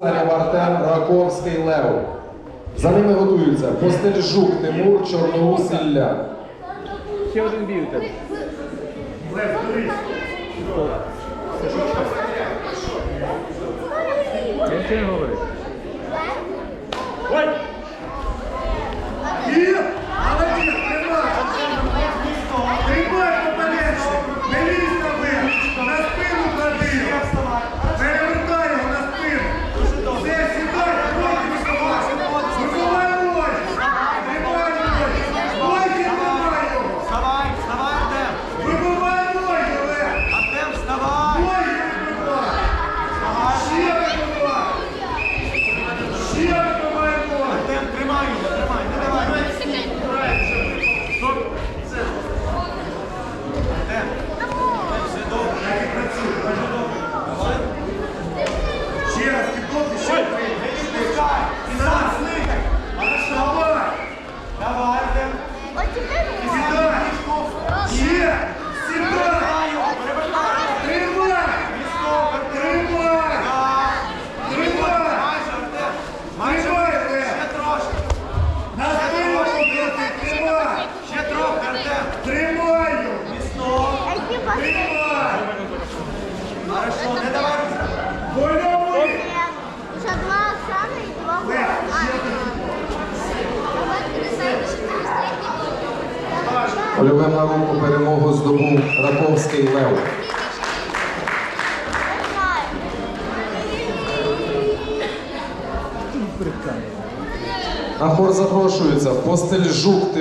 Артем Раковський Лев. За ними готуються Костель Жук, Тимур, Чорноус, Ілля. Ще один бій у тебе. Я нічого не говорю. Хорошо, не давай. Больно! Уже два Оксана и два Львим на руку перемогу здобув Раковський Лев. На хор запрошується постель жук.